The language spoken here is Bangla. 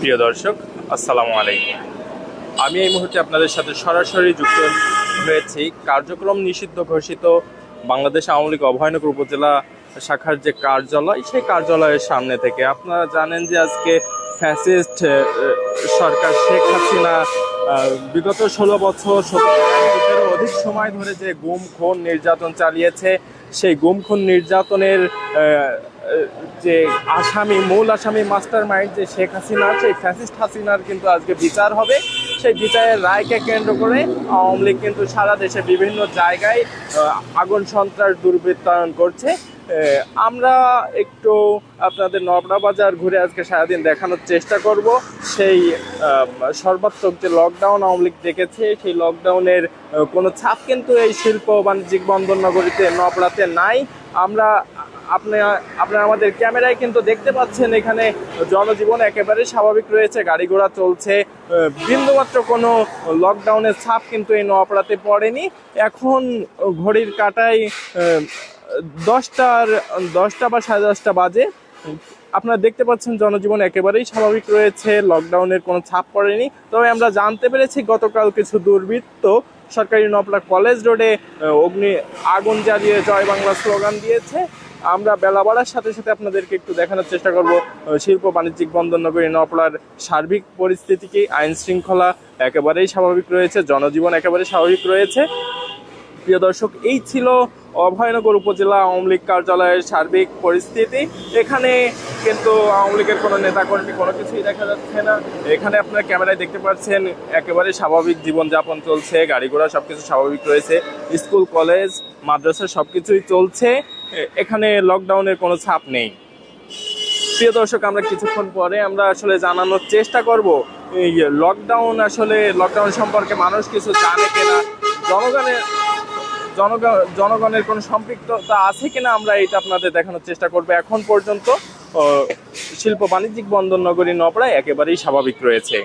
প্রিয় দর্শক, আসসালামু আলাইকুম। আমি এই মুহূর্তে আপনাদের সাথে সরাসরি যুক্ত হয়েছি। কার্যক্রম নিষিদ্ধ ঘোষিত বাংলাদেশ আওয়ামী লীগ অভয়নগর উপজেলা শাখার যে কার্যালয়, সেই কার্যালয়ের সামনে থেকে আপনারা জানেন যে আজকে ফ্যাসিস্ট সরকার শেখ হাসিনা বিগত ষোলো বছর সত্তরেরও অধিক সময় ধরে যে গুম, খুন নির্যাতন চালিয়েছে, সেই গুম, খুন নির্যাতনের যে আসামি, মূল আসামি মাস্টার মাইন্ড যে শেখ হাসিনা, সেই ফ্যাসিস্ট হাসিনার কিন্তু আজকে বিচার হবে। সেই বিচারের রায়কে কেন্দ্র করে আওয়ামী লীগ কিন্তু সারা দেশে বিভিন্ন জায়গায় আগুন সন্ত্রাস দুর্বৃত্তায়ন করছে। আমরা একটু আপনাদের নবরা বাজার ঘুরে আজকে সারাদিন দেখানোর চেষ্টা করব। সেই সর্বাত্মক যে লকডাউন আওয়ামী লীগ দেখেছে সেই লকডাউনের কোনো ছাপ কিন্তু এই শিল্প বাণিজ্যিক বন্দর নগরীতে নবরাতে নাই। আমরা, আপনি, আপনারা আমাদের ক্যামেরায় কিন্তু দেখতে পাচ্ছেন, এখানে জনজীবন একেবারে স্বাভাবিক রয়েছে, গাড়ি ঘোড়া চলছে। বিন্দুমাত্র কোনো লকডাউনের ছাপ কিন্তু এই নপাড়াতে পড়েনি। এখন ঘড়ির কাটায় দশটার দশটা বা সাড়ে দশটা বাজে। আপনারা দেখতে পাচ্ছেন জনজীবন একেবারেই স্বাভাবিক রয়েছে লকডাউনের কোনো ছাপ পড়েনি। তবে আমরা জানতে পেরেছি গতকাল কিছু দুর্বৃত্ত সরকারি নপলা কলেজ রোডে অগ্নি আগুন জ্বালিয়ে জয় বাংলা স্লোগান দিয়েছে। আমরা বেলা বাড়ার সাথে সাথে আপনাদেরকে একটু দেখানোর চেষ্টা করব শিল্প, বাণিজ্যিক বন্দর নগরী নপলার সার্বিক পরিস্থিতিকে আইন শৃঙ্খলা একেবারেই স্বাভাবিক রয়েছে, জনজীবন একেবারে স্বাভাবিক রয়েছে। প্রিয় দর্শক, এই ছিল অভয়নগর উপজেলা আওয়ামী লীগ কার্যালয়ের সার্বিক পরিস্থিতি। এখানে কিন্তু আওয়ামী লীগের কোনো নেতাকর্মী কোনো কিছুই দেখা যাচ্ছে না। এখানে আপনারা ক্যামেরায় দেখতে পাচ্ছেন, একেবারে স্বাভাবিক জীবনযাপন চলছে, গাড়ি ঘোড়া সব কিছু স্বাভাবিক রয়েছে, স্কুল, কলেজ, মাদ্রাসা সব কিছুই চলছে এখানে লকডাউনের কোনো ছাপ নেই। প্রিয় দর্শক, আমরা কিছুক্ষণ পরে আমরা আসলে জানানোর চেষ্টা করব লকডাউন আসলে লকডাউন সম্পর্কে মানুষ কিছু জানে কিনা, জনগণের জনগণ জনগণের কোনো সম্পৃক্ততা আছে কিনা আমরা এটা আপনাদের দেখানোর চেষ্টা করব। এখন পর্যন্ত শিল্প বাণিজ্যিক বন্দর নগরী নপড়ায় একেবারেই স্বাভাবিক রয়েছে।